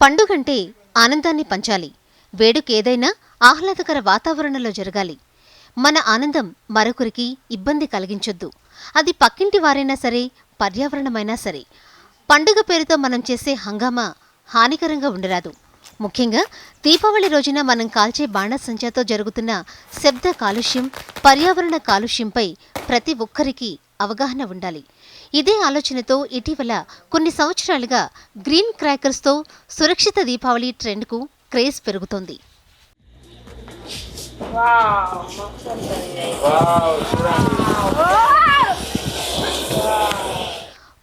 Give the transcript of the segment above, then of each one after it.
పండుగంటే ఆనందాన్ని పంచాలి. వేడుకేదైనా ఆహ్లాదకర వాతావరణంలో జరగాలి. మన ఆనందం మరొకరికి ఇబ్బంది కలిగించొద్దు. అది పక్కింటి వారైనా సరే పర్యావరణమైనా సరే పండుగ పేరుతో మనం చేసే హంగామా హానికరంగా ఉండరాదు. ముఖ్యంగా దీపావళి రోజున మనం కాల్చే బాణసంచాతో జరుగుతున్న శబ్ద కాలుష్యం పర్యావరణ కాలుష్యంపై ప్రతి ఒక్కరికి అవగాహన ఉండాలి. ఇదే ఆలోచనతో ఇటీవల కొన్ని సంవత్సరాలుగా గ్రీన్ క్రాకర్స్తో సురక్షిత దీపావళి ట్రెండ్కు క్రేజ్ పెరుగుతోంది.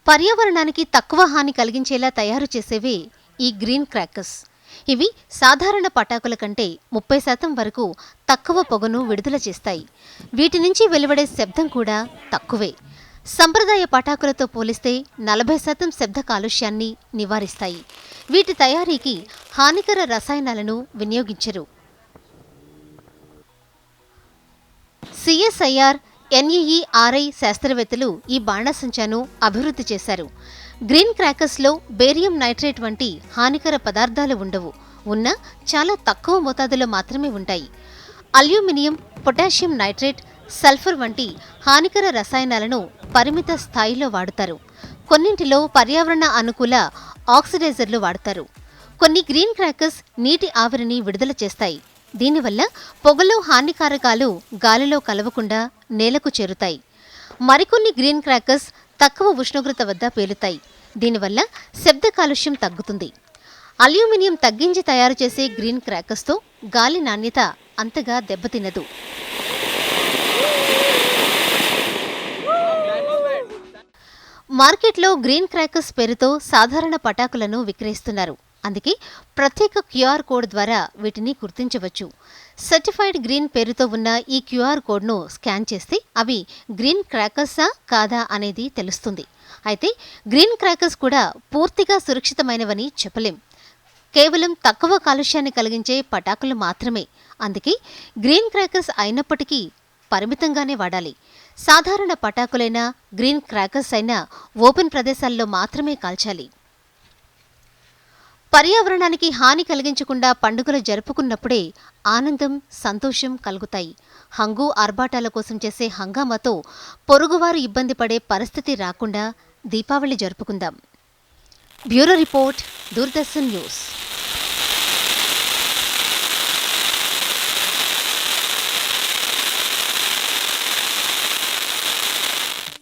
పర్యావరణానికి తక్కువ హాని కలిగించేలా తయారు చేసేవే ఈ గ్రీన్ క్రాకర్స్. ఇవి సాధారణ పటాకుల కంటే ముప్పై శాతం వరకు తక్కువ పొగను విడుదల చేస్తాయి. వీటి నుంచి వెలువడే శబ్దం కూడా తక్కువే. సంప్రదాయ పటాకులతో పోలిస్తే నలభై శాతం శబ్ద కాలుష్యాన్ని నివారిస్తాయి. వీటి తయారీకి హానికర రసాయనాలను వినియోగించరు. సిఎస్ఐఆర్ ఎన్ఈఈఆర్ఐ శాస్త్రవేత్తలు ఈ బాణసంచాను అభివృద్ధి చేశారు. గ్రీన్ క్రాకర్స్లో బేరియం నైట్రేట్ వంటి హానికర పదార్థాలు ఉండవు. ఉన్న చాలా తక్కువ మోతాదులో మాత్రమే ఉంటాయి. అల్యూమినియం పొటాషియం నైట్రేట్ సల్ఫర్ వంటి హానికర రసాయనాలను పరిమిత స్థాయిలో వాడుతారు. కొన్నింటిలో పర్యావరణ అనుకూల ఆక్సిడైజర్లు వాడతారు. కొన్ని గ్రీన్ క్రాకర్స్ నీటి ఆవిరిని విడుదల చేస్తాయి. దీనివల్ల పొగలో హానికారకాలు గాలిలో కలవకుండా నేలకు చేరుతాయి. మరికొన్ని గ్రీన్ క్రాకర్స్ తక్కువ ఉష్ణోగ్రత వద్ద పేలుతాయి. దీనివల్ల శబ్ద కాలుష్యం తగ్గుతుంది. అల్యూమినియం తగ్గించి తయారు చేసే గ్రీన్ క్రాకర్స్తో గాలి నాణ్యత అంతగా దెబ్బతినదు. మార్కెట్లో గ్రీన్ క్రాకర్స్ పేరుతో సాధారణ పటాకులను విక్రయిస్తున్నారు. అందుకే ప్రత్యేక క్యూఆర్ కోడ్ ద్వారా వీటిని గుర్తించవచ్చు. సర్టిఫైడ్ గ్రీన్ పేరుతో ఉన్న ఈ క్యూఆర్ కోడ్ను స్కాన్ చేస్తే అవి గ్రీన్ క్రాకర్సా కాదా అనేది తెలుస్తుంది. అయితే గ్రీన్ క్రాకర్స్ కూడా పూర్తిగా సురక్షితమైనవని చెప్పలేం. కేవలం తక్కువ కాలుష్యాన్ని కలిగించే పటాకులు మాత్రమే. అందుకే గ్రీన్ క్రాకర్స్ అయినప్పటికీ పరిమితంగానే వాడాలి. సాధారణ పటాకులైనా గ్రీన్ క్రాకర్స్ అయినా ఓపెన్ ప్రదేశాల్లో మాత్రమే కాల్చాలి. పర్యావరణానికి హాని కలిగించకుండా పండుగలు జరుపుకున్నప్పుడే ఆనందం సంతోషం కలుగుతాయి. హంగు ఆర్భాటాల కోసం చేసే హంగామాతో పొరుగువారు ఇబ్బంది పడే పరిస్థితి రాకుండా Deepavali జరుపుకుందాం. Bureau report Doordarshan news.